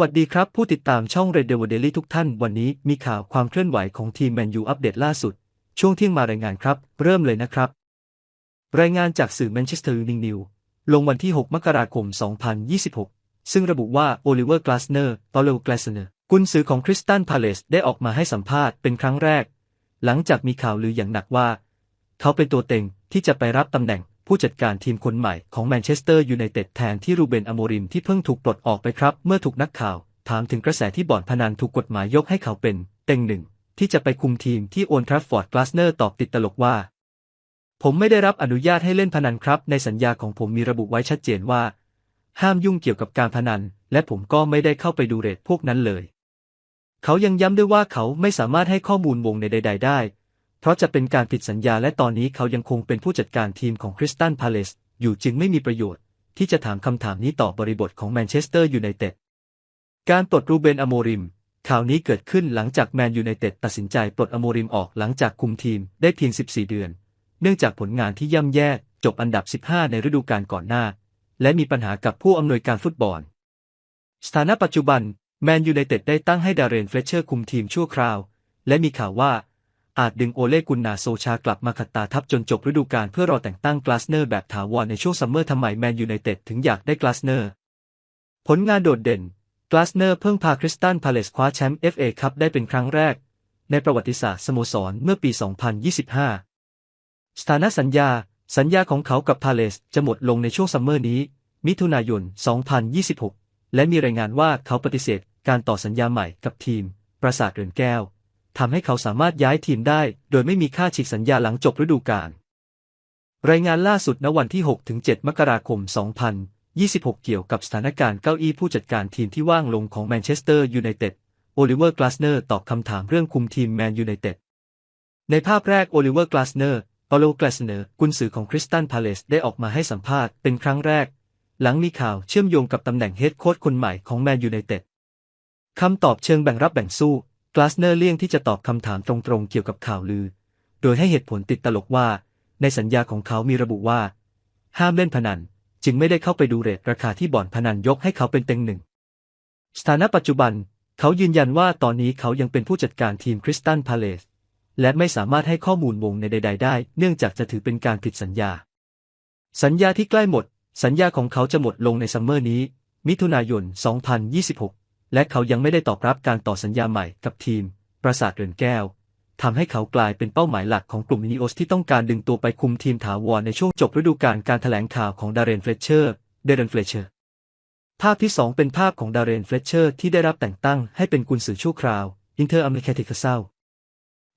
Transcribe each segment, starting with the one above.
วัสดีครับผู้ติดตามช่อง Red Devil Daily ทุกท่าน วันนี้มีข่าวความเคลื่อนไหวของทีมแมนยูอัปเดตล่าสุด ช่วงเที่ยงมารายงานครับ เริ่มเลยนะครับ รายงานจากสื่อ Manchester Evening News ลงวันที่ 6 มกราคม 2026 ซึ่งระบุว่าโอลิเวอร์กลาสเนอร์ตอเลวกลาสเนอร์กุนซือของคริสตันพาเลสได้ออกมาให้สัมภาษณ์เป็นครั้งแรก หลังจากมีข่าวลืออย่างหนักว่า เขาเป็นตัวเต็งที่จะไปรับตำแหน่ง ผู้จัดการทีมคนใหม่ของแมนเชสเตอร์ยูไนเต็ดแทนที่รูเบนอโมริมที่เพิ่งถูกปลดออกไปครับ เมื่อถูกนักข่าว ถามถึงกระแสที่บ่อนพนันถูกกฎหมายยกให้เขาเป็นเต็งหนึ่ง ที่จะไปคุมทีมที่โอนทรัฟฟอร์ดกลาสเนอร์ตอบติดตลกว่า ผมไม่ได้รับอนุญาตให้เล่นพนันครับ ในสัญญาของผมมีระบุไว้ชัดเจนว่า ห้ามยุ่งเกี่ยวกับการพนัน และผมก็ไม่ได้เข้าไปดูเรทพวกนั้นเลย เขายังย้ำด้วยว่าเขาไม่สามารถให้ข้อมูลวงในใด ๆ ได้ เพราะจะเป็นการผิดสัญญาและตอนนี้เขายังคงเป็นผู้จัดการทีมของคริสตันพาเลสอยู่จึงไม่มีประโยชน์ ที่จะถามคำถามนี้ต่อบริบทของแมนเชสเตอร์ยูไนเต็ดการปลดรูเบนอโมริม ข่าวนี้เกิดขึ้นหลังจากแมนยูไนเต็ดตัดสินใจปลดอโมริมออกหลังจากคุมทีมได้เพียง 14 เดือน เนื่องจากผลงานที่ย่ำแย่จบอันดับ 15 ในฤดูกาลก่อนหน้า และมีปัญหากับผู้อำนวยการฟุตบอล สถานะปัจจุบันแมนยูไนเต็ดได้ตั้งให้ดาเรนเฟลเชอร์คุมทีมชั่วคราว และมีข่าวว่า อาจดึงโอเล่กุนนาโซชากลับมาขัดตาทับจนจบฤดูกาลเพื่อรอแต่งตั้งกลาสเนอร์แบบถาวรในช่วงซัมเมอร์ทำไมแมนยูไนเต็ดถึงอยากได้กลาสเนอร์ ผลงานโดดเด่น กลาสเนอร์เพิ่งพาคริสตันพาเลสคว้าแชมป์ FA คัพได้เป็นครั้งแรก ในประวัติศาสตร์สโมสรเมื่อปี 2025 สถานะสัญญา สัญญาของเขากับพาเลสจะหมดลงในช่วงซัมเมอร์นี้ มิถุนายน 2026 และมีรายงานว่าเขาปฏิเสธการต่อสัญญาใหม่กับทีม ปราสาทเรือนแก้ว ทำให้เขาสามารถย้ายทีมได้ โดยไม่มีค่าฉีกสัญญาหลังจบฤดูกาล รายงานล่าสุดณวันที่ 6-7 มกราคม 2026 เกี่ยวกับสถานการณ์เก้าอี้ผู้จัดการทีมที่ว่างลงของแมนเชสเตอร์ยูไนเต็ด โอลิเวอร์ กลาสเนอร์ตอบคำถามเรื่องคุมทีมแมนยูไนเต็ด ในภาพแรกโอลิเวอร์ กลาสเนอร์ปาโล กลาสเนอร์ กุนซือของคริสตันพาเลสได้ออกมาให้สัมภาษณ์เป็นครั้งแรก หลังมีข่าวเชื่อมโยงกับตำแหน่งเฮดโค้ชคนใหม่ของแมนยูไนเต็ดคำตอบเชิงแบ่งรับแบ่งสู้ กลาสเนอร์เลี่ยงที่จะตอบคำถามตรงๆ เกี่ยวกับข่าวลือ โดยให้เหตุผลติดตลกว่า ในสัญญาของเขามีระบุว่า ห้ามเล่นพนัน จึงไม่ได้เข้าไปดูเรทราคาที่บ่อนพนันยกให้เขาเป็นเต็งหนึ่ง สถานะปัจจุบัน เขายืนยันว่าตอนนี้เขายังเป็นผู้จัดการทีมคริสตันพาเลสและไม่สามารถให้ข้อมูลวงในใด ๆ ได้ เนื่องจากจะถือเป็นการผิดสัญญา สัญญาที่ใกล้หมด สัญญาของเขาจะหมดลงในซัมเมอร์นี้ มิถุนายน 2026 และเขายังไม่ได้ตอบรับการต่อสัญญาใหม่กับทีม ปราสาทเรือนแก้วทำให้เขากลายเป็นเป้าหมายหลักของกลุ่มนีโอสที่ต้องการดึงตัวไปคุมทีมถาวรในช่วงจบฤดูกาลการแถลงข่าวของดาร์เรนเฟลเชอร์เดรนเฟลเชอร์ภาพที่ 2 เป็นภาพของดาร์เรนเฟลเชอร์ที่ได้รับแต่งตั้งให้เป็นกุนซือชั่วคราวอินเตอร์อเมริกาติคเซา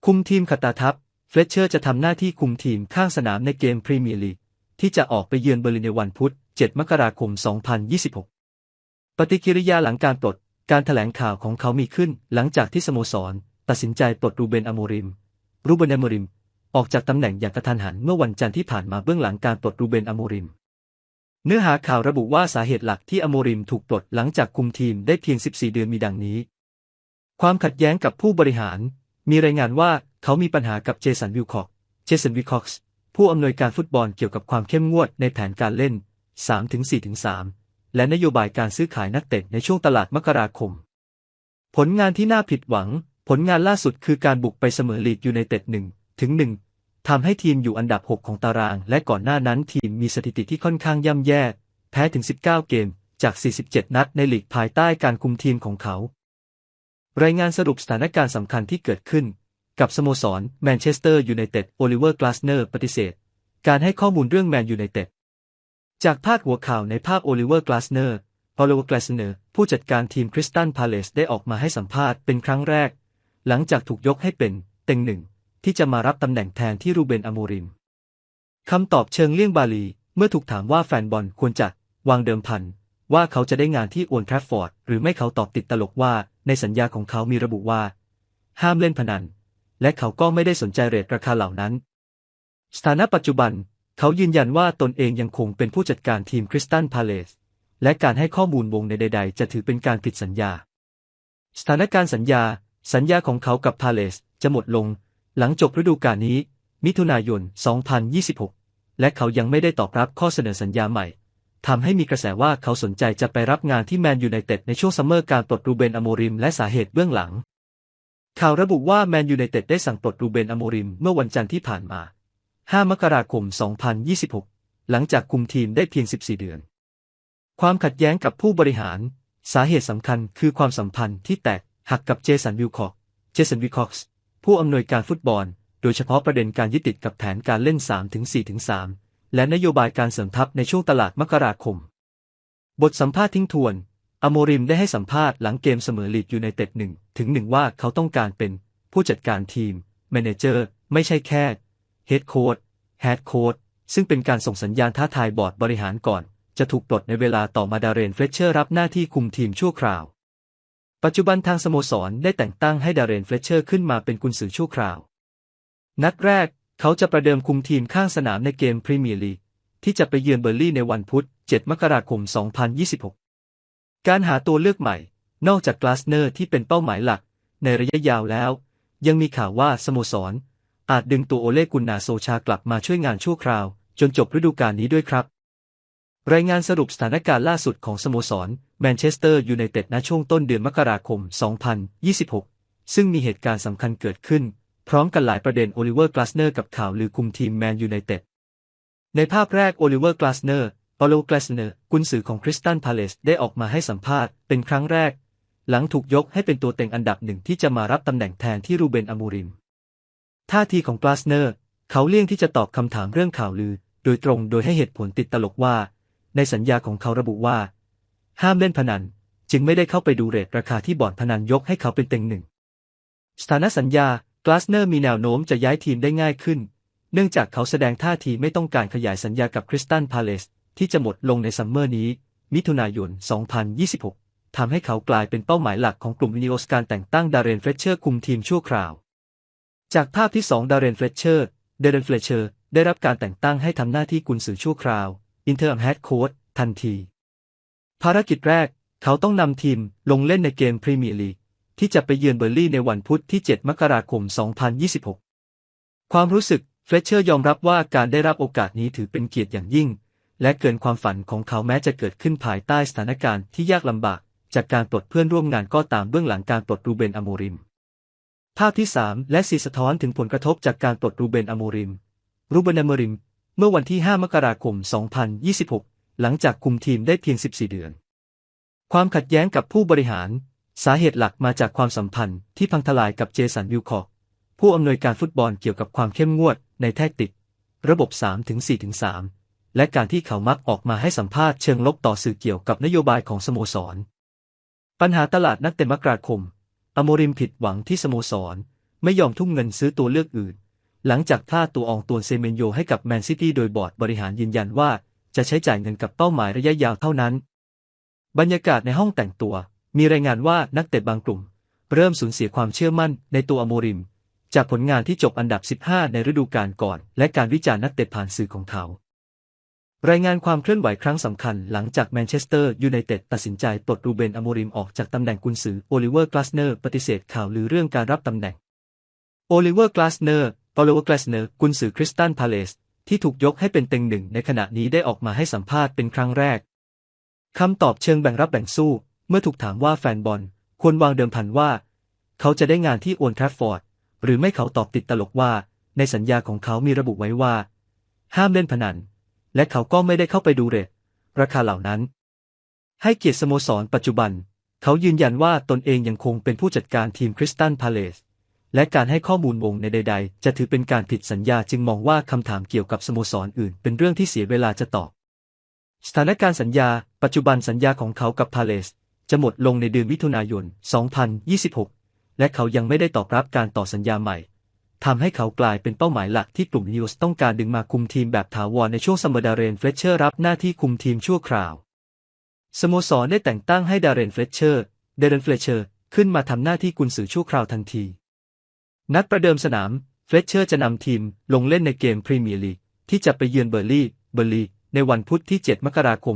คุมทีมขัตตาทัพเฟลเชอร์จะทำหน้าที่คุมทีมข้างสนามในเกมพรีเมียร์ลีกที่จะออกไปเยือนเบอร์ลินในวันพุธ 7 มกราคม 2026 ปฏิกิริยาหลังการปลด การแถลงข่าวของเขามีขึ้นหลังจากที่สโมสร ตัดสินใจปลดรูเบนอโมริม รูเบนอโมริม ออกจากตำแหน่งอย่างกระทันหันเมื่อวันจันทร์ที่ผ่านมาเบื้องหลังการปลดรูเบนอโมริม เนื้อหาข่าวระบุว่าสาเหตุหลักที่อโมริมถูกปลดหลังจากคุมทีมได้เพียง 14 เดือนมีดังนี้ ความขัดแย้งกับผู้บริหาร มีรายงานว่าเขามีปัญหากับเจสันวิลคอกเจสันวิลคอกส์ผู้อำนวยการฟุตบอลเกี่ยวกับความเข้มงวดในแผนการเล่น 3-4-3 และนโยบายการซื้อขายนักเตะในช่วงตลาดมกราคม ผลงานที่น่าผิดหวัง ผลงานล่าสุดคือการบุกไปเสมอลีดยูไนเต็ดหนึ่งถึงหนึ่งทำให้ทีมอยู่อันดับ 6 ของตาราง และก่อนหน้านั้นทีมมีสถิติที่ค่อนข้างย่ำแย่ แพ้ถึง 19 เกม จาก 47 นัดในลีกภายใต้การคุมทีมของเขา รายงานสรุปสถานการณ์สำคัญที่เกิดขึ้น กับสโมสรแมนเชสเตอร์ยูไนเต็ดโอลิเวอร์กลาสเนอร์ปฏิเสธ การให้ข้อมูลเรื่องแมนยูไนเต็ด จากพาดหัวข่าวในภาพโอลิเวอร์กลาสเนอร์พอลโวกลาสเนอร์ผู้จัดการทีมคริสตันพาเลสได้ออกมาให้สัมภาษณ์เป็นครั้งแรก หลังจากถูกยกให้เป็นเต็งหนึ่งที่จะมารับตำแหน่งแทนที่รูเบนอโมริมคำตอบเชิงเลี่ยงบาลี เมื่อถูกถามว่าแฟนบอลควรจะวางเดิมพัน ว่าเขาจะได้งานที่โอนทรฟฟอร์ดหรือไม่เขาตอบติดตลกว่าในสัญญาของเขามีระบุว่า ห้ามเล่นพนัน และเขาก็ไม่ได้สนใจเรทราคาเหล่านั้น สถานะปัจจุบัน เขายืนยันว่าตนเองยังคงเป็นผู้จัดการทีมคริสตันพาเลสและการให้ข้อมูลวงในใด ๆ จะถือเป็นการผิดสัญญา สถานการณ์สัญญา สัญญาของเขากับพาเลสจะหมดลง หลังจบฤดูกาลนี้ มิถุนายน 2026 และเขายังไม่ได้ตอบรับข้อเสนอสัญญาใหม่ทำให้มีกระแสว่าเขาสนใจจะไปรับงานที่แมนยูไนเต็ดในช่วงซัมเมอร์การปลดรูเบนอโมริมและสาเหตุเบื้องหลัง ข่าวระบุว่าแมนยูไนเต็ดได้สั่งปลดรูเบนอโมริมเมื่อวันจันทร์ที่ผ่านมา 5 มกราคม 2026 หลังจากคุมทีมได้เพียง 14 เดือน ความขัดแย้งกับผู้บริหาร สาเหตุสำคัญคือความสัมพันธ์ที่แตกหักกับเจสันวิลคอกเจสันวิลคอกส์ผู้อำนวยการฟุตบอล โดยเฉพาะประเด็นการยึดติดกับแผนการเล่น 3-4-3 และนโยบายการเสริมทัพในช่วงตลาดมกราคม บทสัมภาษณ์ทิ้งทวน อโมริมได้ให้สัมภาษณ์หลังเกมเสมอลีดอยูไนเต็ดหนึ่งถึงหนึ่งว่าเขาต้องการเป็น ผู้จัดการทีม แมเนเจอร์ ไม่ใช่แค่ เฮดโค้ดแฮดโค้ดซึ่งเป็นการส่งสัญญาณท้าทายบอร์ดบริหารก่อน จะถูกปลดในเวลาต่อมาดาเรนเฟลเชอร์รับหน้าที่คุมทีมชั่วคราว ปัจจุบันทางสโมสรได้แต่งตั้งให้ดาเรนเฟลเชอร์ขึ้นมาเป็นกุนซือชั่วคราว นัดแรกเขาจะประเดิมคุมทีมข้างสนามในเกมพรีเมียร์ลีกที่จะไปเยือนเบอร์ลี่ในวันพุธ 7 มกราคม 2026 การหาตัวเลือกใหม่ นอกจากกลาสเนอร์ที่เป็นเป้าหมายหลัก ในระยะยาวแล้ว ยังมีข่าวว่าสโมสร อาจดึงตัวโอเลกุนนาโซชากลับมาช่วยงานชั่วคราว จนจบฤดูกาลนี้ด้วยครับ รายงานสรุปสถานการณ์ล่าสุดของสโมสรแมนเชสเตอร์ยูไนเต็ดณช่วงต้นเดือนมกราคม 2026 ซึ่งมีเหตุการณ์สำคัญเกิดขึ้น พร้อมกันหลายประเด็นโอลิเวอร์กลาสเนอร์กับข่าวลือคุมทีมแมนยูไนเต็ดในภาพแรกโอลิเวอร์กลาสเนอร์โอลิเวอร์กลาสเนอร์กุนสือของคริสตันพาเลสได้ออกมาให้สัมภาษณ์เป็นครั้งแรก หลังถูกยกให้เป็นตัวเต็งอันดับหนึ่งที่จะมารับตำแหน่งแทนที่รูเบนอมูริม ท่าทีของกลาสเนอร์ เขาเลี่ยงที่จะตอบคำถามเรื่องข่าวลือ โดยตรงโดยให้เหตุผลติดตลกว่า ในสัญญาของเขาระบุว่า ห้ามเล่นพนัน จึงไม่ได้เข้าไปดูเรทราคาที่บอร์ดพนันยกให้เขาเป็นเต็งหนึ่ง สถานะสัญญากลาสเนอร์มีแนวโน้มจะย้ายทีมได้ง่ายขึ้น เนื่องจากเขาแสดงท่าทีไม่ต้องการขยายสัญญากับคริสตันพาเลสที่จะหมดลงในซัมเมอร์นี้ มิถุนายน 2026ทำให้เขากลายเป็นเป้าหมายหลักของกลุ่มนิโอสการแต่งตั้งดาร์เรนเฟลเชอร์คุมทีมชั่วคราว จากภาพที่ 2 ดาเรนเฟลเชอร์ เดเรนเฟลเชอร์ ได้รับการแต่งตั้งให้ทำหน้าที่กุนซือชั่วคราว อินเทอร์แฮดโค้ดทันที ภารกิจแรก เขาต้องนำทีมลงเล่นในเกมพรีเมียร์ลีกที่จะไปเยือนเบอร์ลี่ในวันพุธที่ 7 มกราคม 2026 ความรู้สึกเฟลเชอร์ยอมรับว่าการได้รับโอกาสนี้ถือเป็นเกียรติอย่างยิ่ง และเกินความฝันของเขาแม้จะเกิดขึ้นภายใต้สถานการณ์ที่ยากลำบาก จากการปลดเพื่อนร่วมงานก็ตามเบื้องหลังการปลดรูเบนอโมริม ภาพที่ 3 และสีสะท้อนถึงผลกระทบจากการปลดรูเบนอโมริม รูเบนอโมริม เมื่อวันที่ 5 มกราคม 2026 หลังจากคุมทีมได้เพียง 14 เดือน ความขัดแย้งกับผู้บริหาร สาเหตุหลักมาจากความสัมพันธ์ที่พังทลายกับเจสันวิลคอกผู้อำนวยการฟุตบอลเกี่ยวกับความเข้มงวดในแทคติก ระบบ 3-4-3 และการที่เขามักออกมาให้สัมภาษณ์เชิงลบต่อสื่อเกี่ยวกับนโยบายของสโมสร ปัญหาตลาดนักเตะมกราคม อโมริมผิดหวังที่สโมสร ไม่ยอมทุ่มเงินซื้อตัวเลือกอื่น หลังจากพลาตัวอองตวนเซเมนโยให้กับแมนซิตี้โดยบอร์ดบริหารยืนยันว่า จะใช้จ่ายเงินกับเป้าหมายระยะยาวเท่านั้น บรรยากาศในห้องแต่งตัว มีรายงานว่านักเตะบางกลุ่ม เริ่มสูญเสียความเชื่อมั่นในตัวอโมริม จากผลงานที่จบอันดับ 15 ในฤดูกาลก่อน และการวิจารณ์นักเตะผ่านสื่อของเขา รายงานความเคลื่อนไหวครั้งสำคัญหลังจากแมนเชสเตอร์ยูไนเต็ดตัดสินใจปลดรูเบนอโมริมออกจากตำแหน่งกุนซือโอลิเวอร์กลาสเนอร์ปฏิเสธข่าวลือเรื่องการรับตำแหน่ง โอลิเวอร์กลาสเนอร์โอลิเวอร์กลาสเนอร์กุนซือคริสตันพาเลสที่ถูกยกให้เป็นเต็งหนึ่งในขณะนี้ได้ออกมาให้สัมภาษณ์เป็นครั้งแรกคำตอบเชิงแบ่งรับแบ่งสู้ เมื่อถูกถามว่าแฟนบอลควรวางเดิมพันว่า เขาจะได้งานที่โอนทราฟฟอร์ดหรือไม่เขาตอบติดตลกว่า ในสัญญาของเขามีระบุไว้ว่า ห้ามเล่นพนัน และเขาก็ไม่ได้เข้าไปดูเรทราคาเหล่านั้น ให้เกียรติสโมสรปัจจุบัน เขายืนยันว่าตนเองยังคงเป็นผู้จัดการทีมคริสตันพาเลสและการให้ข้อมูลวงในใด ๆ จะถือเป็นการผิดสัญญาจึงมองว่าคำถามเกี่ยวกับสโมสรออื่น เป็นเรื่องที่เสียเวลาจะตอบ สถานการณ์สัญญา ปัจจุบันสัญญาของเขากับพาเลสจะหมดลงในเดือนมิถุนายน 2026 และเขายังไม่ได้ตอบรับการต่อสัญญาใหม่ ทำให้เขากลายเป็นเป้าหมายหลักที่กลุ่มนิวส์ต้องการดึงมาคุมทีมแบบถาวรในช่วงซัมเมอร์ดาเรนเฟลเชอร์รับหน้าที่คุมทีมชั่วคราว สโมสรได้แต่งตั้งให้ดาเรนเฟลเชอร์เดเรนเฟลเชอร์ขึ้นมาทำหน้าที่กุนสือชั่วคราวทันที นัดประเดิมสนามเฟลเชอร์จะนำทีมลงเล่นในเกมพรีเมียร์ลีกที่จะไปเยือนเบอร์ลี่เบอร์ลีในวันพุธที่ 7 มกราคม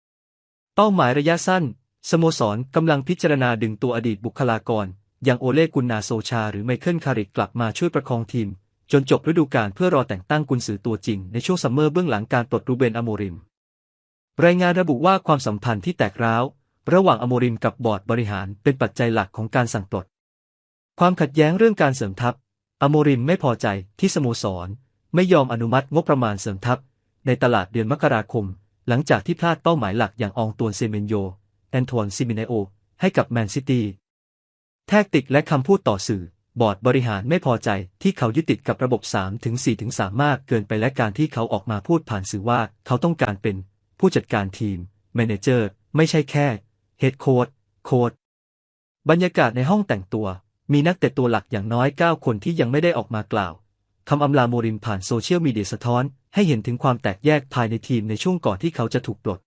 2026 เป้าหมายระยะสั้น สโมสรกำลังพิจารณาดึงตัวอดีตบุคลากร อย่างโอเล่กุนนาโซชาหรือไมเคิลคาริกกลับมาช่วยประคองทีม จนจบฤดูกาลเพื่อรอแต่งตั้งกุนซือตัวจริงในช่วงซัมเมอร์เบื้องหลังการปลดรูเบนอโมริม รายงานระบุว่าความสัมพันธ์ที่แตกร้าว ระหว่างอโมริมกับบอร์ดบริหารเป็นปัจจัยหลักของการสั่งปลดความขัดแย้งเรื่องการเสริมทัพ อโมริมไม่พอใจที่สโมสร ไม่ยอมอนุมัติงบประมาณเสริมทัพ ในตลาดเดือนมกราคม หลังจากที่พลาดเป้าหมายหลักอย่างอองตวนเซเมนโย แอนทวนซิมิเนโอ ให้กับแมนซิตี้ แทคติกและคำพูดต่อสื่อบอร์ดบริหารไม่พอใจที่เขายึดติดกับระบบ 3 ถึง 4 ถึง 3 มากเกินไปและการที่เขาออกมาพูดผ่านสื่อว่าเขาต้องการเป็นผู้จัดการทีมแมเนเจอร์ไม่ใช่แค่เฮดโค้ดโค้ดบรรยากาศในห้องแต่งตัว มีนักเตะตัวหลักอย่างน้อย 9 คนที่ยังไม่ได้ออกมากล่าวคำอำลาโมริมผ่านโซเชียลมีเดียสะท้อน ให้เห็นถึงความแตกแยกภายในทีมในช่วงก่อนที่เขาจะถูกปลด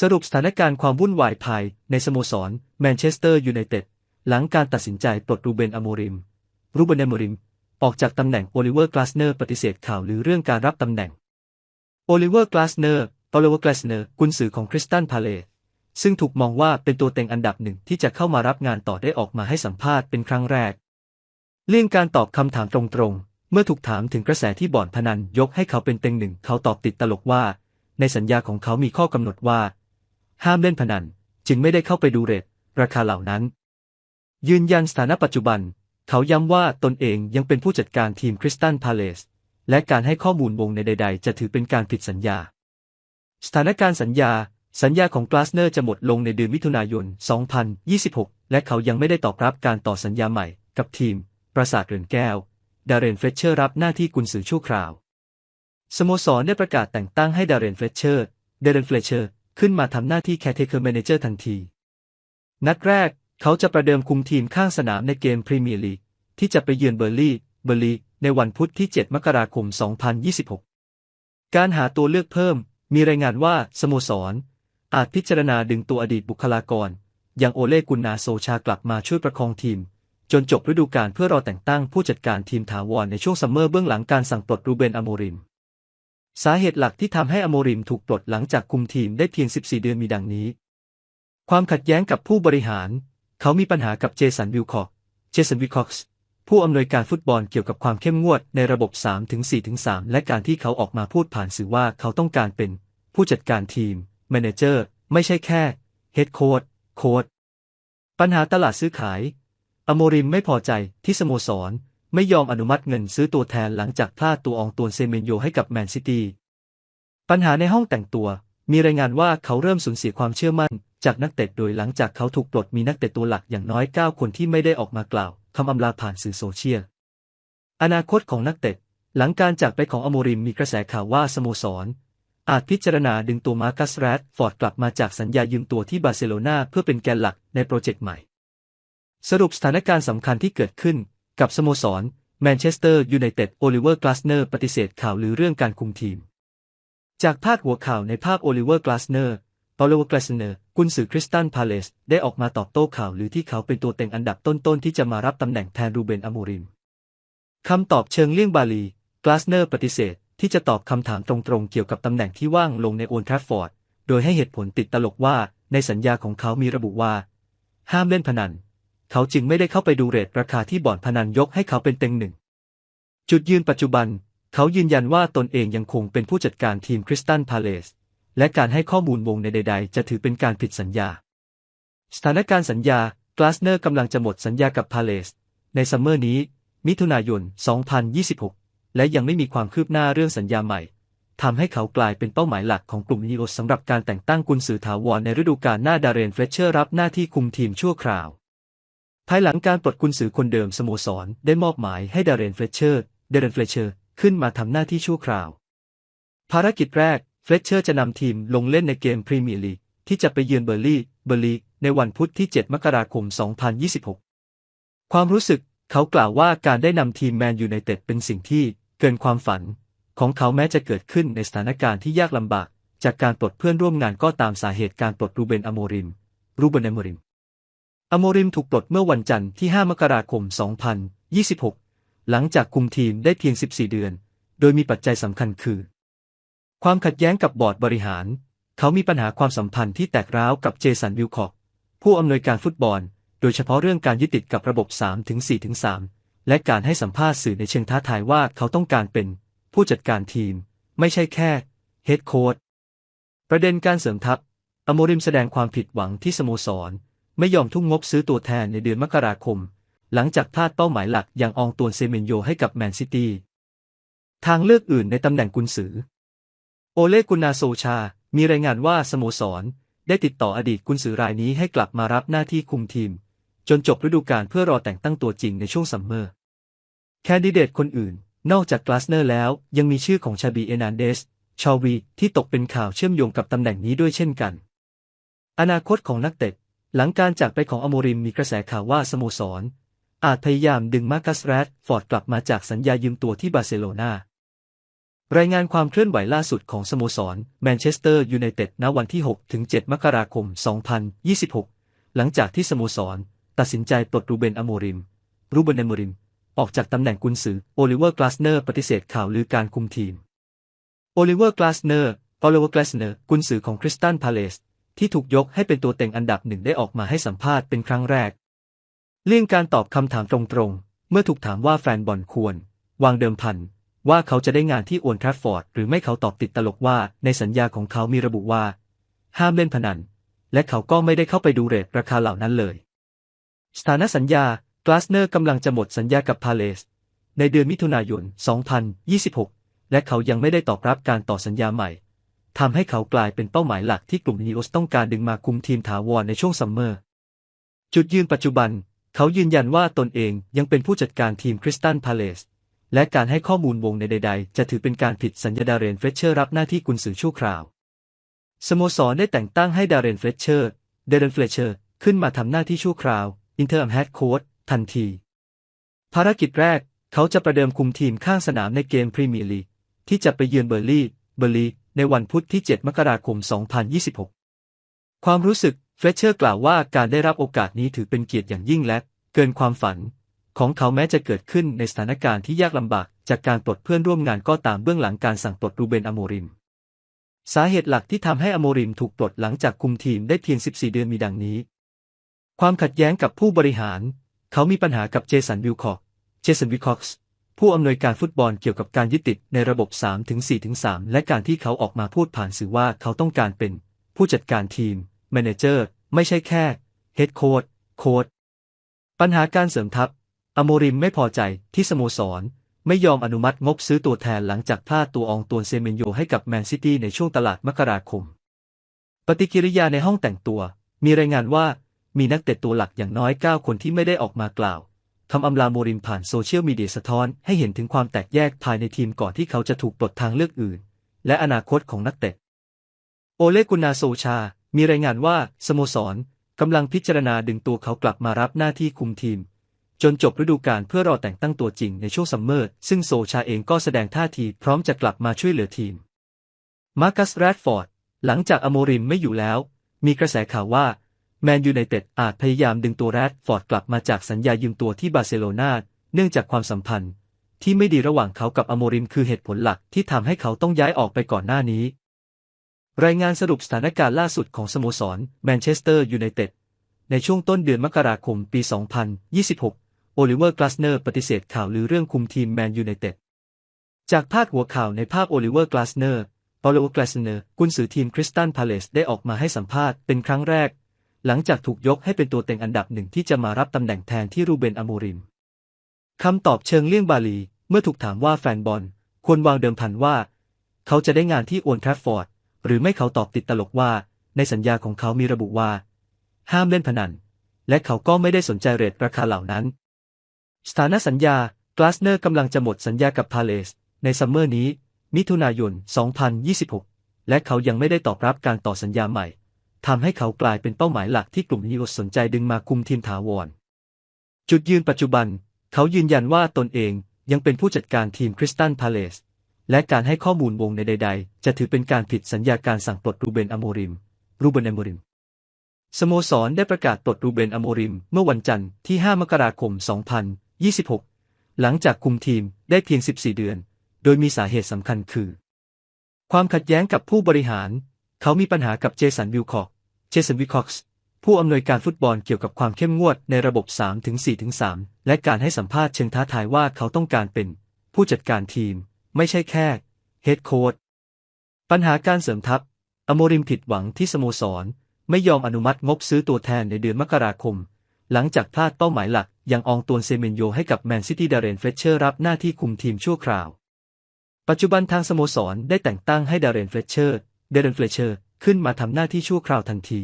สรุปสถานการณ์ความวุ่นวายภายในสโมสรแมนเชสเตอร์ยูไนเต็ด หลังการตัดสินใจปลดรูเบนอโมริม รูเบนอโมริม ออกจากตำแหน่งโอลิเวอร์กลาสเนอร์ปฏิเสธข่าวหรือเรื่องการรับตำแหน่ง โอลิเวอร์กลาสเนอร์โอลิเวอร์กลาสเนอร์กุนซือของคริสตันพาเลสซึ่งถูกมองว่าเป็นตัวเต็งอันดับหนึ่งที่จะเข้ามารับงานต่อได้ออกมาให้สัมภาษณ์เป็นครั้งแรก เลี่ยงการตอบคำถามตรงๆ เมื่อถูกถามถึงกระแสที่บ่อนพนันยกให้เขาเป็นเต็งหนึ่ง เขาตอบติดตลกว่า ในสัญญาของเขามีข้อกำหนดว่า ห้ามเล่นพนัน จึงไม่ได้เข้าไปดูเรทราคาเหล่านั้น ยืนยันสถานะปัจจุบัน เขาย้ำว่าตนเองยังเป็นผู้จัดการทีมคริสตันพาเลสและการให้ข้อมูลวงในใด ๆ จะถือเป็นการผิดสัญญา สถานการณ์สัญญา สัญญาของกลาสเนอร์จะหมดลงในเดือนมิถุนายน 2026 และเขายังไม่ได้ตอบรับการต่อสัญญาใหม่กับทีม ปราสาทเรือนแก้ว ดาเรนเฟรเชอร์รับหน้าที่กุนซือชั่วคราว สโมสรได้ประกาศแต่งตั้งให้ดาเรนเฟรเชอร์เดเรนเฟรเชอร์ ขึ้นมาทำหน้าที่แคทเคอร์แมเนเจอร์ทันที นัดแรก เขาจะประเดิมคุมทีมข้างสนามในเกมพรีเมียร์ลีกที่จะไปเยือนเบอร์ลี่ เบอร์ลีในวันพุธที่ 7 มกราคม 2026 การหาตัวเลือกเพิ่ม มีรายงานว่าสโมสร อาจพิจารณาดึงตัวอดีตบุคลากร อย่างโอเล่กุนนาโซชากลับมาช่วยประคองทีม จนจบฤดูกาลเพื่อรอแต่งตั้งผู้จัดการทีมถาวรในช่วงซัมเมอร์เบื้องหลังการสั่งปลดรูเบนอโมริม สาเหตุหลักที่ทำให้อโมริมถูกปลดหลังจากคุมทีมได้เพียง 14 เดือนมีดังนี้ ความขัดแย้งกับผู้บริหาร เขามีปัญหากับเจสันวิลคอกเจสันวิลคอกส์ผู้อำนวยการฟุตบอลเกี่ยวกับความเข้มงวดในระบบ 3-4-3 และการที่เขาออกมาพูดผ่านสื่อว่าเขาต้องการเป็น ผู้จัดการทีมแมเนเจอร์ ไม่ใช่แค่เฮดโค้ดโค้ดปัญหาตลาดซื้อขาย อโมริมไม่พอใจที่สโมสร ไม่ยอมอนุมัติเงินซื้อตัวแทนหลังจากพลาดตัวอองตัวนเซเมนโยให้กับแมนซิตี้ปัญหาในห้องแต่งตัว มีรายงานว่าเขาเริ่มสูญเสียความเชื่อมั่น จากนักเตะโดยหลังจากเขาถูกปลดมีนักเตะตัวหลักอย่างน้อย 9 คนที่ไม่ได้ออกมากล่าวคำอำลาผ่านสื่อโซเชียล อนาคตของนักเตะ หลังการจากไปของอโมริมมีกระแสข่าวว่าสโมสร อาจพิจารณาดึงตัวมาร์คัสแรดฟอร์ดกลับมาจากสัญญายืมตัวที่บาร์เซโลนาเพื่อเป็นแกนหลักในโปรเจกต์ใหม่ สรุปสถานการณ์สำคัญที่เกิดขึ้นกับสโมสรแมนเชสเตอร์ยูไนเต็ดโอลิเวอร์กลาสเนอร์ปฏิเสธข่าวหรือเรื่องการคุมทีม จากพาดหัวข่าวในภาพโอลิเวอร์กลาสเนอร์ ปาโลกลาสเนอร์กุนซือคริสตันพาเลส ได้ออกมาตอบโต้ข่าวหรือที่เขาเป็นตัวเต็งอันดับต้นๆที่จะมารับตำแหน่งแทนรูเบนอโมริม คำตอบเชิงเลี่ยงบาลีกลาสเนอร์ปฏิเสธ ที่จะตอบคำถามตรงๆ เกี่ยวกับตำแหน่งที่ว่างลงในโอนทรัฟฟอร์ด โดยให้เหตุผลติดตลกว่า ในสัญญาของเขามีระบุว่า ห้ามเล่นพนัน เขาจึงไม่ได้เข้าไปดูเรทราคาที่บ่อนพนันยกให้เขาเป็นเต็งหนึ่ง จุดยืนปัจจุบัน เขายืนยันว่าตนเองยังคงเป็นผู้จัดการทีมคริสตันพาเลส และการให้ข้อมูลวงในใด ๆ จะถือเป็นการผิดสัญญา สถานการณ์สัญญากลาสเนอร์กำลังจะหมดสัญญากับพาเลส ในซัมเมอร์นี้ มิถุนายน 2026 และยังไม่มีความคืบหน้าเรื่องสัญญาใหม่ทำให้เขากลายเป็นเป้าหมายหลักของกลุ่มนีโอสำหรับการแต่งตั้งกุนซือถาวรในฤดูกาลหน้าดาเรนเฟรเชอร์รับหน้าที่คุมทีมชั่วคราว ภายหลังการปลดกุนซือคนเดิมสโมสรได้มอบหมายให้ดาเรนเฟรเชอร์เดเรนเฟรเชอร์ขึ้นมาทำหน้าที่ชั่วคราว ภารกิจแรก เฟลเชอร์จะนำทีมลงเล่นในเกมพรีเมียร์ลีกที่จะไปเยือนเบอร์ลี่ เบอร์ลีในวันพุธที่ 7 มกราคม 2026 ความรู้สึกเขากล่าวว่าการได้นำทีมแมนยูไนเต็ดเป็นสิ่งที่เกินความฝัน ของเขาแม้จะเกิดขึ้นในสถานการณ์ที่ยากลำบาก จากการปลดเพื่อนร่วมงานก็ตามสาเหตุการปลดรูเบนอโมริม รูเบนอโมริม อโมริมถูกปลดเมื่อวันจันทร์ที่ 5 มกราคม 2026 หลังจากคุมทีมได้เพียง 14 เดือน โดยมีปัจจัยสำคัญคือ ความขัดแย้งกับบอร์ดบริหาร เขามีปัญหาความสัมพันธ์ที่แตกร้าวกับเจสันวิลคอกผู้อำนวยการฟุตบอล โดยเฉพาะเรื่องการยึดติดกับระบบ 3-4-3 และการให้สัมภาษณ์สื่อในเชิงท้าทายว่าเขาต้องการเป็น ผู้จัดการทีม ไม่ใช่แค่เฮดโค้ดประเด็นการเสริมทัพอโมริมแสดงความผิดหวังที่สโมสร ไม่ยอมทุ่มงบซื้อตัวแทนในเดือนมกราคม หลังจากพลาดเป้าหมายหลักอย่างอองตวนเซเมนโยให้กับแมนซิตี้ทางเลือกอื่นในตำแหน่งกุนซือ โอเลกุนาโซชา มีรายงานว่าสโมสร ได้ติดต่ออดีตกุนซือรายนี้ให้กลับมารับหน้าที่คุมทีม จนจบฤดูกาลเพื่อรอแต่งตั้งตัวจริงในช่วงซัมเมอร์ แคนดิเดตคนอื่น นอกจากกลาสเนอร์แล้วยังมีชื่อของชาบีเอนันเดส ชาวีที่ตกเป็นข่าวเชื่อมโยงกับตำแหน่งนี้ด้วยเช่นกัน อนาคตของนักเตะหลังการจากไปของอโมริมมีกระแสข่าวว่าสโมสร อาจพยายามดึงมาร์คัสแรดฟอร์ดกลับมาจากสัญญายืมตัวที่บาร์เซโลนา รายงานความเคลื่อนไหวล่าสุดของสโมสรแมนเชสเตอร์ยูไนเต็ดณวันที่ 6 ถึง 7 มกราคม 2026 หลังจากที่สโมสร ตัดสินใจปลดรูเบนอโมริม รูเบนอโมริม ออกจากตำแหน่งกุนซือโอลิเวอร์กลาสเนอร์ปฏิเสธข่าวลือการคุมทีม โอลิเวอร์กลาสเนอร์โอลิเวอร์กลาสเนอร์กุนซือของคริสตันพาเลสที่ถูกยกให้เป็นตัวเต็งอันดับหนึ่งได้ออกมาให้สัมภาษณ์เป็นครั้งแรก เลี่ยงการตอบคำถามตรงๆ เมื่อถูกถามว่าแฟนบอลควร วางเดิมพัน ว่าเขาจะได้งานที่โอนทราฟฟอร์ดหรือไม่เขาตอบติดตลกว่าในสัญญาของเขามีระบุว่า ห้ามเล่นพนัน และเขาก็ไม่ได้เข้าไปดูเรทราคาเหล่านั้นเลย สถานสัญญากลาสเนอร์กำลังจะหมดสัญญากับพาเลส ในเดือนมิถุนายน 2026 และเขายังไม่ได้ตอบรับการต่อสัญญาใหม่ทำให้เขากลายเป็นเป้าหมายหลักที่กลุ่มนีโอสต้องการดึงมาคุมทีมถาวรในช่วงซัมเมอร์ จุดยืนปัจจุบัน เขายืนยันว่าตนเองยังเป็นผู้จัดการทีมคริสตันพาเลส และการให้ข้อมูลวงในใด ๆ จะถือเป็นการผิดสัญญาดาเรนเฟรเชอร์รับหน้าที่กุนซือชั่วคราว สโมสรได้แต่งตั้งให้ดาเรนเฟรเชอร์เดเรนเฟรเชอร์ขึ้นมาทำหน้าที่ชั่วคราวอินเตอร์แฮดโค้ดทันที ภารกิจแรกเขาจะประเดิมคุมทีมข้างสนามในเกมพรีเมียร์ลีกที่จะไปเยือนเบอร์ลี่เบอร์ลีในวันพุธที่ 7 มกราคม 2026 ความรู้สึกเฟรเชอร์กล่าวว่าการได้รับโอกาสนี้ถือเป็นเกียรติอย่างยิ่งและเกินความฝัน ของเขาแม้จะเกิดขึ้นในสถานการณ์ที่ยากลำบาก จากการปลดเพื่อนร่วมงานก็ตามเบื้องหลังการสั่งปลดรูเบนอโมริม สาเหตุหลักที่ทำให้อโมริมถูกปลดหลังจากคุมทีมได้เพียง 14 เดือนมีดังนี้ ความขัดแย้งกับผู้บริหาร เขามีปัญหากับเจสันวิลคอกเจสันวิลคอกส์ผู้อำนวยการฟุตบอลเกี่ยวกับการยึดติดในระบบ 3-4-3 และการที่เขาออกมาพูดผ่านสื่อว่าเขาต้องการเป็น ผู้จัดการทีมแมเนเจอร์ ไม่ใช่แค่เฮดโค้ดโค้ดปัญหาการเสริมทัพ อโมริมไม่พอใจที่สโมสร ไม่ยอมอนุมัติงบซื้อตัวแทนหลังจากพลาดตัวองตวนเซเมนโยให้กับแมนซิตี้ในช่วงตลาดมกราคม ปฏิกิริยาในห้องแต่งตัว มีรายงานว่ามีนักเตะตัวหลักอย่างน้อย 9 คนที่ไม่ได้ออกมากล่าวคำอำลาโมริมผ่านโซเชียลมีเดียสะท้อนให้เห็นถึงความแตกแยกภายในทีมก่อนที่เขาจะถูกปลดทางเลือกอื่น และอนาคตของนักเตะ โอเลกุนาโซชา มีรายงานว่าสโมสรกำลังพิจารณาดึงตัวเขากลับมารับหน้าที่คุมทีม จนจบฤดูกาลเพื่อรอแต่งตั้งตัวจริงในช่วงซัมเมอร์ ซึ่งโซชาเองก็แสดงท่าทีพร้อมจะกลับมาช่วยเหลือทีม มาร์คัสแรดฟอร์ด หลังจากอโมริมไม่อยู่แล้ว มีกระแสข่าวว่า แมนยูไนเต็ดอาจพยายามดึงตัวแรดฟอร์ดกลับมาจากสัญญายืมตัวที่บาร์เซโลนาเนื่องจากความสัมพันธ์ ที่ไม่ดีระหว่างเขากับอโมริมคือเหตุผลหลักที่ทำให้เขาต้องย้ายออกไปก่อนหน้านี้ รายงานสรุปสถานการณ์ล่าสุดของสโมสรแมนเชสเตอร์ยูไนเต็ดในช่วงต้นเดือนมกราคมปี 2026 โอลิเวอร์กลาสเนอร์ปฏิเสธข่าวลือเรื่องคุมทีมแมนยูไนเต็ด จากพาดหัวข่าวในภาพโอลิเวอร์กลาสเนอร์ปาโลกลาสเนอร์กุนซือทีมคริสตันพาเลสได้ออกมาให้สัมภาษณ์เป็นครั้งแรก หลังจากถูกยกให้เป็นตัวเต็งอันดับหนึ่งที่จะมารับตำแหน่งแทนที่รูเบนอโมริมคำตอบเชิงเลี่ยงบาลี เมื่อถูกถามว่าแฟนบอล ควรวางเดิมพันว่า เขาจะได้งานที่โอนทรฟฟอร์ด หรือไม่เขาตอบติดตลกว่า ในสัญญาของเขามีระบุว่า ห้ามเล่นพนัน และเขาก็ไม่ได้สนใจเรทราคาเหล่านั้น สถานสัญญากลาสเนอร์กำลังจะหมดสัญญากับพาเลสในซัมเมอร์นี้ มิถุนายน 2026 และเขายังไม่ได้ตอบรับการต่อสัญญาใหม่ทำให้เขากลายเป็นเป้าหมายหลักที่กลุ่มนีโอสนใจดึงมาคุมทีมถาวร จุดยืนปัจจุบัน เขายืนยันว่าตนเองยังเป็นผู้จัดการทีมคริสตันพาเลสและการให้ข้อมูลวงในใด ๆ จะถือเป็นการผิดสัญญาการสั่งปลดรูเบนอโมริม รูเบนอโมริม สโมสรได้ประกาศปลดรูเบนอโมริม เมื่อวันจันทร์ที่ 5 มกราคม 2 26 หลังจากคุมทีมได้เพียง 14 เดือน โดยมีสาเหตุสำคัญคือ ความขัดแย้งกับผู้บริหาร เขามีปัญหากับเจสันวิลคอกเจสันวิลคอกส์ผู้อำนวยการฟุตบอลเกี่ยวกับความเข้มงวดในระบบ 3-4-3 และการให้สัมภาษณ์เชิงท้าทายว่าเขาต้องการเป็น ผู้จัดการทีม ไม่ใช่แค่เฮดโค้ดปัญหาการเสริมทัพ อโมริมผิดหวังที่สโมสร ไม่ยอมอนุมัติงบซื้อตัวแทนในเดือนมกราคม หลังจากพลาดเป้าหมายหลัก ย่างอองตวนเซเมนโยให้กับแมนซิตี้ดาเรนเฟลเชอร์รับหน้าที่คุมทีมชั่วคราว ปัจจุบันทางสโมสรได้แต่งตั้งให้ดาเรนเฟลเชอร์เดเรนเฟลเชอร์ขึ้นมาทำหน้าที่ชั่วคราวทันที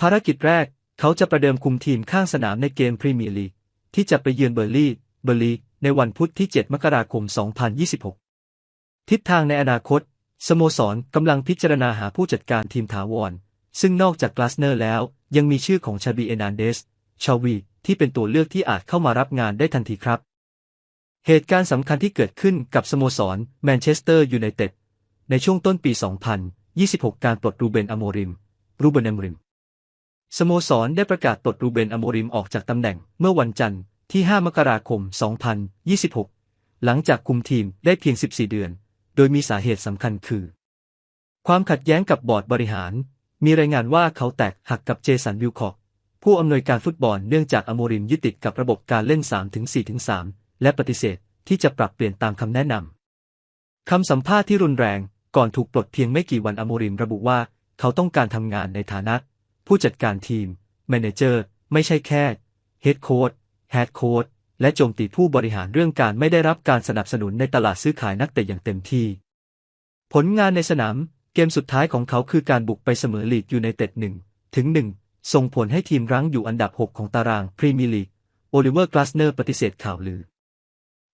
ภารกิจแรกเขาจะประเดิมคุมทีมข้างสนามในเกมพรีเมียร์ลีกที่จะไปเยือนเบอร์ลีเบอร์ลีในวันพุธที่ 7 มกราคม 2026 ทิศทางในอนาคต สโมสรกำลังพิจารณาหาผู้จัดการทีมถาวร ซึ่งนอกจากกลาสเนอร์แล้วยังมีชื่อของชาบีเอนันเดส ชาวีที่เป็นตัวเลือกที่อาจเข้ามารับงานได้ทันทีครับ เหตุการณ์สำคัญที่เกิดขึ้นกับสโมสรแมนเชสเตอร์ยูไนเต็ดในช่วงต้นปี 2026 การปลดรูเบนอโมริม รูเบนอโมริม สโมสรได้ประกาศปลดรูเบนอโมริมออกจากตำแหน่งเมื่อวันจันทร์ที่ 5 มกราคม 2026 หลังจากคุมทีมได้เพียง 14 เดือน โดยมีสาเหตุสำคัญคือ ความขัดแย้งกับบอร์ดบริหาร มีรายงานว่าเขาแตกหักกับเจสันวิลคอก ผู้อำนวยการฟุตบอลเนื่องจากอโมริมยึดติดกับระบบการเล่น 3-4-3 และปฏิเสธที่จะปรับเปลี่ยนตามคำแนะนำคำสัมภาษณ์ที่รุนแรงก่อนถูกปลดเพียงไม่กี่วันอโมริมระบุว่า เขาต้องการทำงานในฐานะ ผู้จัดการทีม แมเนเจอร์ ไม่ใช่แค่เฮดโค้ดแฮดโค้ดและโจมตีผู้บริหารเรื่องการไม่ได้รับการสนับสนุนในตลาดซื้อขายนักเตะอย่างเต็มที่ ผลงานในสนาม เกมสุดท้ายของเขาคือการบุกไปเสมอลีดยูไนเต็ดหนึ่งถึงหนึ่ง ส่งผลให้ทีมรั้งอยู่อันดับ 6 ของตารางพรีเมียร์ลีก โอลิเวอร์ กลาสเนอร์ปฏิเสธข่าวลือ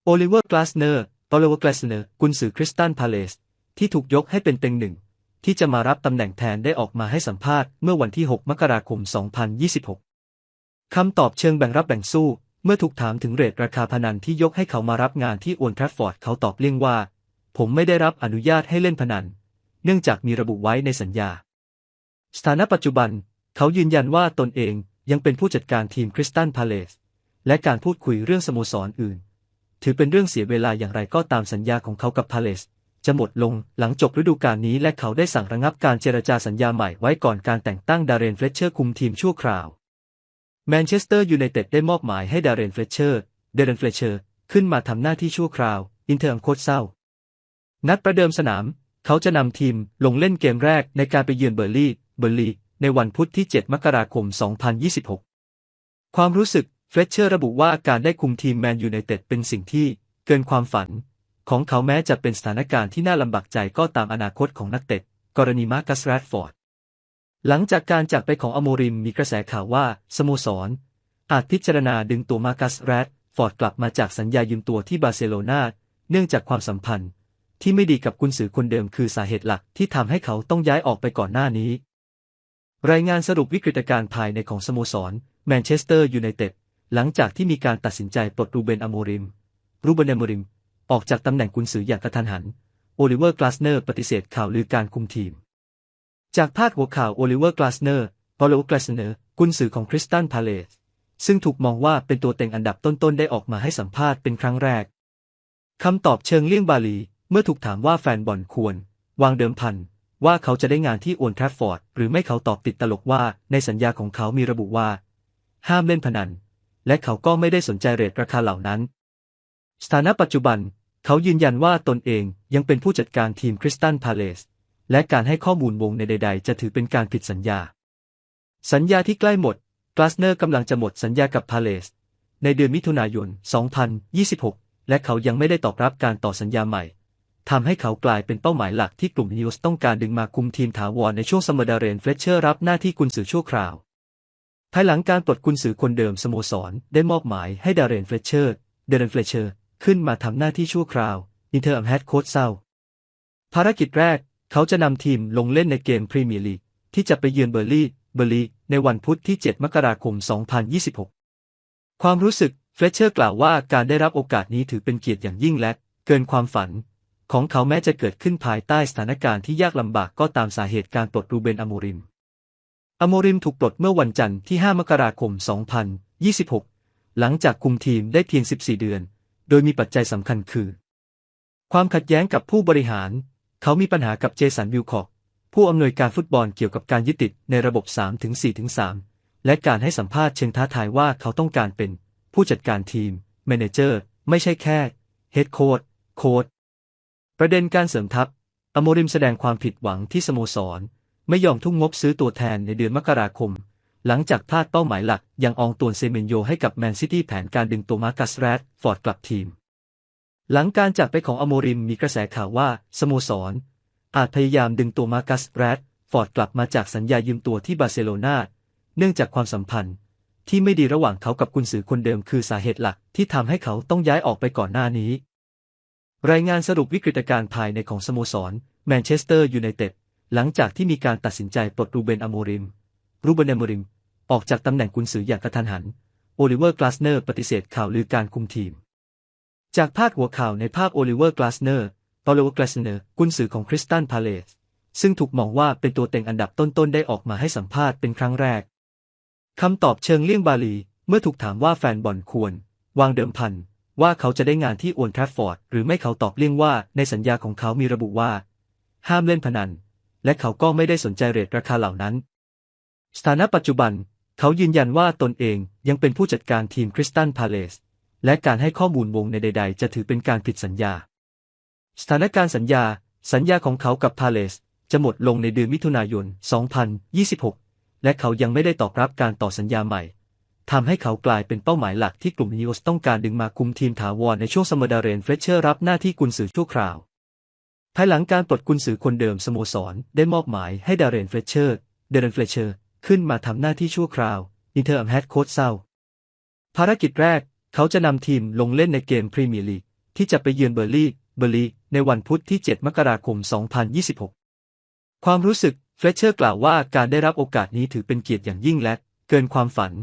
โอลิเวอร์ กลาสเนอร์โอลิเวอร์ กลาสเนอร์ กุนซือคริสตันพาเลส ที่ถูกยกให้เป็นเต็งหนึ่ง ที่จะมารับตำแหน่งแทนได้ออกมาให้สัมภาษณ์เมื่อวันที่ 6 มกราคม 2026 คำตอบเชิงแบ่งรับแบ่งสู้ เมื่อถูกถามถึงเรทราคาพนันที่ยกให้เขามารับงานที่โอนทรัฟฟอร์ด เขาตอบเลี่ยงว่า ผมไม่ได้รับอนุญาตให้เล่นพนัน เนื่องจากมีระบุไว้ในสัญญา สถานะปัจจุบัน เขายืนยันว่าตนเองยังเป็นผู้จัดการทีมคริสตันพาเลสและการพูดคุยเรื่องสโมสรออื่น ถือเป็นเรื่องเสียเวลาอย่างไรก็ตามสัญญาของเขากับพาเลสจะหมดลงหลังจบฤดูกาลนี้และเขาได้สั่งระงับการเจรจาสัญญาใหม่ไว้ก่อนการแต่งตั้งดาร์เรนเฟลเชอร์คุมทีมชั่วคราวแมนเชสเตอร์ยูไนเต็ดได้มอบหมายให้ดาร์เรนเฟลเชอร์เดเรนเฟลเชอร์ขึ้นมาทำหน้าที่ชั่วคราว อินเทอร์โคตเศร้า นัดประเดิมสนาม เขาจะนำทีมลงเล่นเกมแรกในการไปเยือนเบอร์ลี่เบอร์ลี่ ในวันพุธที่ 7 มกราคม 2026 ความรู้สึก เฟลเชอร์ระบุว่าการได้คุมทีมแมนยูไนเต็ดเป็นสิ่งที่เกินความฝัน ของเขาแม้จะเป็นสถานการณ์ที่น่าลำบากใจก็ตามอนาคตของนักเตะกรณีมาร์คัสแรดฟอร์ด หลังจากการจากไปของอโมริมมีกระแสข่าวว่า สโมสร อาจพิจารณาดึงตัวมาร์คัสแรดฟอร์ดกลับมาจากสัญญายืมตัวที่บาร์เซโลนาเนื่องจากความสัมพันธ์ ที่ไม่ดีกับกุนซือคนเดิมคือสาเหตุหลักที่ทำให้เขาต้องย้ายออกไปก่อนหน้านี้ รายงานสรุปวิกฤตการณ์ภายในของสโมสรแมนเชสเตอร์ยูไนเต็ดหลังจากที่มีการตัดสินใจปลดรูเบนอโมริม รูเบนอโมริม ออกจากตำแหน่งกุนซืออย่างกระทันหัน โอลิเวอร์ กลาสเนอร์ ปฏิเสธข่าวลือการคุมทีม จากพาดหัวข่าวโอลิเวอร์ กลาสเนอร์พอลโลกลาสเนอร์ กุนซือของคริสตันพาเลส ซึ่งถูกมองว่าเป็นตัวเต็งอันดับต้นๆ ได้ออกมาให้สัมภาษณ์เป็นครั้งแรก คำตอบเชิงเลี่ยงบาลี เมื่อถูกถามว่าแฟนบอลควร วางเดิมพัน ว่าเขาจะได้งานที่โอนทรัฟฟอร์ดหรือไม่เขาตอบติดตลกว่า ในสัญญาของเขามีระบุว่า ห้ามเล่นพนัน และเขาก็ไม่ได้สนใจเรทราคาเหล่านั้น สถานะปัจจุบัน เขายืนยันว่าตนเองยังเป็นผู้จัดการทีมคริสตันพาเลสและการให้ข้อมูลวงในใด ๆ จะถือเป็นการผิดสัญญา สัญญาที่ใกล้หมดกลาสเนอร์กำลังจะหมดสัญญากับพาเลสในเดือนมิถุนายน 2026 และเขายังไม่ได้ตอบรับการต่อสัญญาใหม่ ทำให้เขากลายเป็นเป้าหมายหลักที่กลุ่มนิวส์ต้องการดึงมาคุมทีมถาวรในช่วงสมเดเรนเฟลเชอร์รับหน้าที่กุนซือชั่วคราว ภายหลังการปลดกุนซือคนเดิมสโมสร ได้มอบหมายให้ดาเรนเฟลเชอร์เดเรนเฟลเชอร์ขึ้นมาทำหน้าที่ชั่วคราวอินเทอร์อัมแฮดโค้ชเศร้า ภารกิจแรก เขาจะนำทีมลงเล่นในเกมพรีเมียร์ลีกที่จะไปเยือนเบอร์ลี่เบอร์ลีในวันพุธที่ 7 มกราคม 2026 ความรู้สึกเฟลเชอร์กล่าวว่าการได้รับโอกาสนี้ถือเป็นเกียรติอย่างยิ่งและเกินความฝัน ของเขาแม้จะเกิดขึ้นภายใต้สถานการณ์ที่ยากลำบากก็ตามสาเหตุการปลดรูเบนอโมริม อโมริมถูกปลดเมื่อวันจันทร์ที่ 5 มกราคม 2026 หลังจากคุมทีมได้เพียง 14 เดือน โดยมีปัจจัยสำคัญคือ ความขัดแย้งกับผู้บริหาร เขามีปัญหากับเจสันวิลคอกผู้อำนวยการฟุตบอลเกี่ยวกับการยึดติดในระบบ 3-4-3 และการให้สัมภาษณ์เชิงท้าทายว่าเขาต้องการเป็น ผู้จัดการทีม แมเนเจอร์ ไม่ใช่แค่เฮดโค้ดโค้ด ประเด็นการเสริมทัพ อโมริมแสดงความผิดหวังที่สโมสร ไม่ยอมทุ่มงบซื้อตัวแทนในเดือนมกราคม หลังจากพลาดเป้าหมายหลักยังอองตวนเซเมนโยให้กับแมนซิตี้แผนการดึงตัวมาร์กัสแรดฟอร์ดกลับทีม หลังการจากไปของอโมริมมีกระแสข่าวว่าสโมสร อาจพยายามดึงตัวมาร์กัสแรดฟอร์ดกลับมาจากสัญญายืมตัวที่บาร์เซโลนาเนื่องจากความสัมพันธ์ ที่ไม่ดีระหว่างเขากับกุนซือคนเดิมคือสาเหตุหลักที่ทำให้เขาต้องย้ายออกไปก่อนหน้านี้ รายงานสรุปวิกฤตการณ์ภายในของสโมสรแมนเชสเตอร์ยูไนเต็ดหลังจากที่มีการตัดสินใจปลดรูเบนอโมริม รูเบนอโมริม ออกจากตำแหน่งกุนซืออย่างกระทันหัน โอลิเวอร์กลาสเนอร์ปฏิเสธข่าวลือการคุมทีม จากพาดหัวข่าวในภาพโอลิเวอร์กลาสเนอร์ตอเลวกลาสเนอร์กุนซือของคริสตันพาเลสซึ่งถูกมองว่าเป็นตัวเต็งอันดับต้นๆได้ออกมาให้สัมภาษณ์เป็นครั้งแรกคำตอบเชิงเลี่ยงบาลี เมื่อถูกถามว่าแฟนบอลควร วางเดิมพัน ว่าเขาจะได้งานที่โอนทราฟฟอร์ดหรือไม่เขาตอบเลี่ยงว่าในสัญญาของเขามีระบุว่า ห้ามเล่นพนัน และเขาก็ไม่ได้สนใจเรทราคาเหล่านั้น สถานะปัจจุบัน เขายืนยันว่าตนเองยังเป็นผู้จัดการทีมคริสตันพาเลสและการให้ข้อมูลวงในใด ๆ จะถือเป็นการผิดสัญญา สถานการณ์สัญญา สัญญาของเขากับพาเลสจะหมดลงในเดือนมิถุนายน 2026 และเขายังไม่ได้ตอบรับการต่อสัญญาใหม่ ทำให้เขากลายเป็นเป้าหมายหลักที่กลุ่มนีโอสต้องการดึงมาคุมทีมถาวรในช่วงสมดาเรนเฟรเชอร์รับหน้าที่กุนซือชั่วคราว ภายหลังการปลดกุนซือคนเดิมสโมสร ได้มอบหมายให้ดาเรนเฟรเชอร์เดเรนเฟรเชอร์ขึ้นมาทำหน้าที่ชั่วคราวอินเทอร์มแฮดโค้ชเศร้า ภารกิจแรก เขาจะนำทีมลงเล่นในเกมพรีเมียร์ลีกที่จะไปเยือนเบอร์ลี่เบอร์ลีในวันพุธที่ 7 มกราคม 2026 ความรู้สึกเฟรเชอร์กล่าวว่าการได้รับโอกาสนี้ถือเป็นเกียรติอย่างยิ่งและเกินความฝัน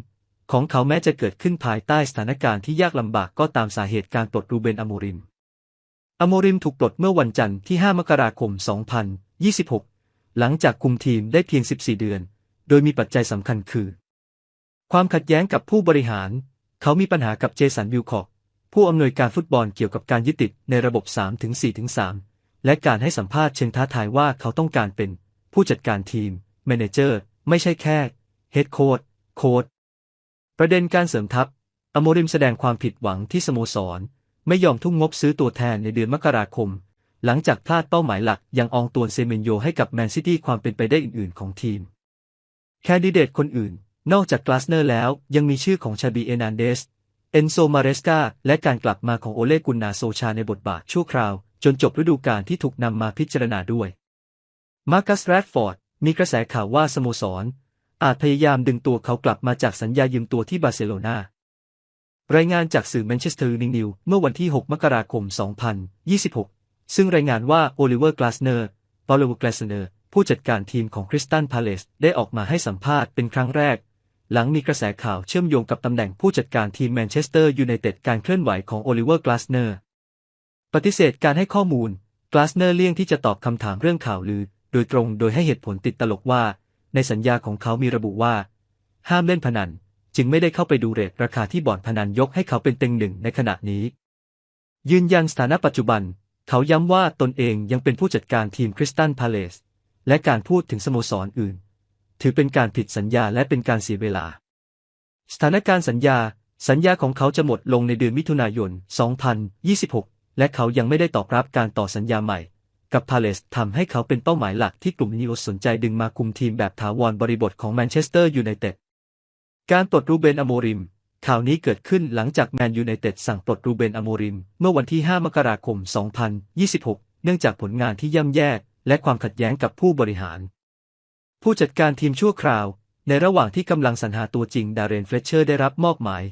ของเขาแม้จะเกิดขึ้นภายใต้สถานการณ์ที่ยากลำบากก็ตามสาเหตุการปลดรูเบนอโมริม อโมริมถูกปลดเมื่อวันจันทร์ที่ 5 มกราคม 2026 หลังจากคุมทีมได้เพียง 14 เดือน โดยมีปัจจัยสำคัญคือ ความขัดแย้งกับผู้บริหาร เขามีปัญหากับเจสันวิลคอกผู้อำนวยการฟุตบอลเกี่ยวกับการยึดติดในระบบ 3-4-3 และการให้สัมภาษณ์เชิงท้าทายว่าเขาต้องการเป็น ผู้จัดการทีม แมเนเจอร์ ไม่ใช่แค่เฮดโค้ดโค้ด ประเด็นการเสริมทัพ อโมริมแสดงความผิดหวังที่สโมสร ไม่ยอมทุ่มงบซื้อตัวแทนในเดือนมกราคม หลังจากพลาดเป้าหมายหลักยังอองตวนเซเมนโยให้กับแมนซิตี้ความเป็นไปได้อื่นๆ ของทีม แคนดิเดตคนอื่น นอกจากกลาสเนอร์แล้วยังมีชื่อของชาบีเอนันเดส เอนโซมาเรสกาและการกลับมาของโอเลกุนนาโซชาในบทบาทชั่วคราว จนจบฤดูกาลที่ถูกนำมาพิจารณาด้วย มาร์คัสแรดฟอร์ดมีกระแสข่าวว่าสโมสร อาจพยายามดึงตัวเขากลับมาจากสัญญายืมตัวที่บาร์เซโลนารายงานจากสื่อแมนเชสเตอร์นิวเมื่อวันที่ 6 มกราคม 2026 ซึ่งรายงานว่าโอลิเวอร์กลาสเนอร์ปอลโลกลาสเนอร์ ผู้จัดการทีมของคริสตันพาเลสได้ออกมาให้สัมภาษณ์เป็นครั้งแรก หลังมีกระแสข่าวเชื่อมโยงกับตำแหน่งผู้จัดการทีมแมนเชสเตอร์ยูไนเต็ดการเคลื่อนไหวของโอลิเวอร์กลาสเนอร์ ปฏิเสธการให้ข้อมูล กลาสเนอร์เลี่ยงที่จะตอบคำถามเรื่องข่าวลือ โดยตรงโดยให้เหตุผลติดตลกว่า ในสัญญาของเขามีระบุว่า ห้ามเล่นพนัน จึงไม่ได้เข้าไปดูเรทราคาที่บ่อนพนันยกให้เขาเป็นเต็งหนึ่งในขณะนี้ ยืนยันสถานะปัจจุบัน เขาย้ำว่าตนเองยังเป็นผู้จัดการทีมคริสตันพาเลสและการพูดถึงสโมสรออื่น ถือเป็นการผิดสัญญาและเป็นการเสียเวลา สถานการณ์สัญญา สัญญาของเขาจะหมดลงในเดือนมิถุนายน 2026 และเขายังไม่ได้ตอบรับการต่อสัญญาใหม่ กับพาเลสทำให้เขาเป็นเป้าหมายหลักที่กลุ่มนิโอสนใจดึงมาคุมทีมแบบถาวรบริบทของแมนเชสเตอร์ยูไนเต็ด การปลดรูเบนอโมริม ข่าวนี้เกิดขึ้นหลังจากแมนยูไนเต็ดสั่งปลดรูเบนอโมริม เมื่อวันที่ 5 มกราคม 2026 เนื่องจากผลงานที่ย่ำแย่และความขัดแย้งกับผู้บริหาร ผู้จัดการทีมชั่วคราว ในระหว่างที่กำลังสรรหาตัวจริงดาเรนเฟลเชอร์ได้รับมอบหมาย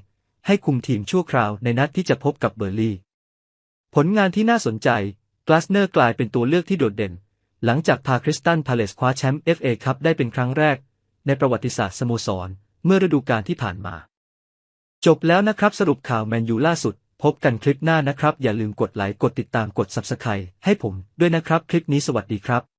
ให้คุมทีมชั่วคราวในนัดที่จะพบกับเบอร์ลีผลงานที่น่าสนใจ กลาสเนอร์กลายเป็นตัวเลือกที่โดดเด่น หลังจากพาคริสตันพาเลสคว้าแชมป์ FA คัพได้เป็นครั้งแรก ในประวัติศาสตร์สโมสร เมื่อฤดูกาลที่ผ่านมา จบแล้วนะครับสรุปข่าวแมนยูล่าสุด พบกันคลิปหน้านะครับ อย่าลืมกดไลค์กดติดตามกด Subscribe ให้ผมด้วยนะครับคลิปนี้สวัสดีครับ